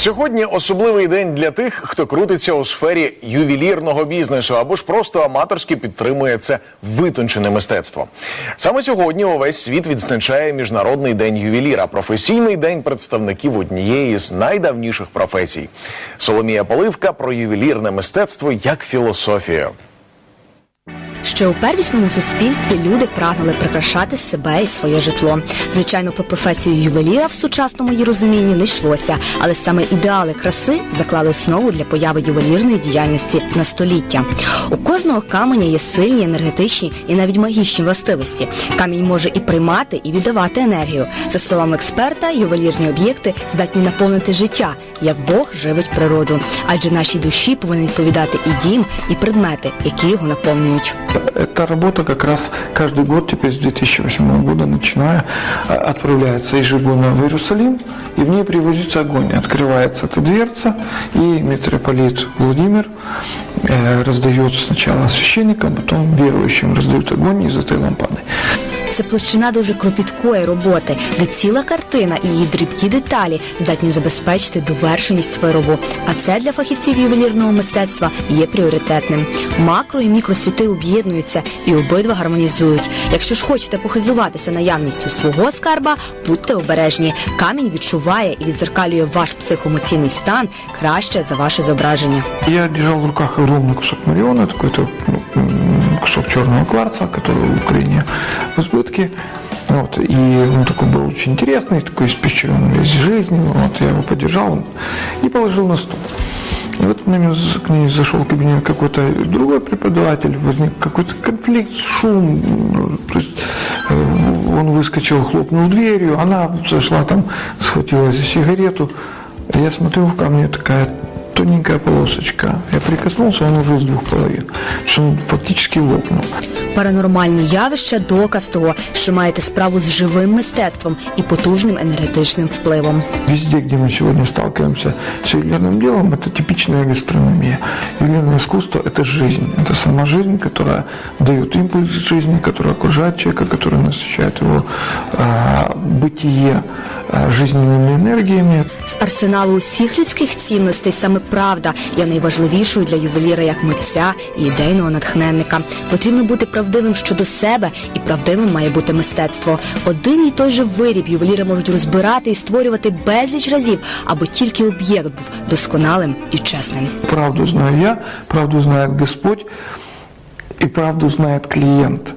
Сьогодні особливий день для тих, хто крутиться у сфері ювелірного бізнесу або ж просто аматорськи підтримує це витончене мистецтво. Саме сьогодні увесь світ відзначає міжнародний день ювеліра, професійний день представників однієї з найдавніших професій. Соломія Поливка про ювелірне мистецтво як філософію. Ще у первісному суспільстві люди прагнули прикрашати себе і своє житло. Звичайно, про професію ювеліра в сучасному її розумінні не йшлося, але саме ідеали краси заклали основу для появи ювелірної діяльності на століття. У кожного каменя є сильні, енергетичні і навіть магічні властивості. Камінь може і приймати, і віддавати енергію. За словами експерта, ювелірні об'єкти здатні наповнити життя, як Бог живить природу. Адже нашій душі повинен відповідати і дім, і предмети, які його наповнюють. Эта работа как раз каждый год, теперь с 2008 года начиная, а, отправляется ежегодно в Иерусалим, и в ней привозится огонь. Открывается эта дверца, и митрополит Владимир э, раздает сначала священникам, потом верующим раздают огонь из этой лампады. Це площина дуже кропіткої роботи, де ціла картина і її дрібні деталі здатні забезпечити довершеність виробу. А це для фахівців ювелірного мистецтва є пріоритетним. Макро і мікросвіти об'єднуються і обидва гармонізують. Якщо ж хочете похизуватися наявністю свого скарба, будьте обережні. Камінь відчуває і відзеркалює ваш психоемоційний стан краще за ваше зображення. Я держал в руках огромный кусок мариона, такой-то ну, кусок черного кварца, который в Украине в избытке. Вот, и он такой был очень интересный, такой испещренный весь жизнью. Вот, я его подержал и положил на стол. И в этот момент к ней зашел в кабинет какой-то другой преподаватель, возник какой-то конфликт, шум. То есть э, он выскочил, хлопнул дверью, она зашла там, схватила за сигарету. Я смотрю, в камне такая тоненькая полосочка. Я прикоснулся, он уже из двух половин. То есть он фактически лопнул. Паранормальні явища доказ того, що маєте справу з живим мистецтвом і потужним енергетичним впливом. Везде, где мы сегодня сталкиваемся с ювелирным делом, это типичная гастрономия. Ювелирное искусство – это жизнь. Это сама жизнь, которая дает импульс жизни, которая окружает человека, которая насыщает его а, бытие а, жизненными энергиями. З арсеналу усіх людських цінностей саме правда є найважливішою для ювеліра як митця і ідейного натхненника. Потрібно бути правдивим щодо себе, і правдивим має бути мистецтво. Один і той же виріб ювеліри можуть розбирати і створювати безліч разів, аби тільки об'єкт був досконалим і чесним. Правду знаю я, правду знает Господь, и правду знает клиент.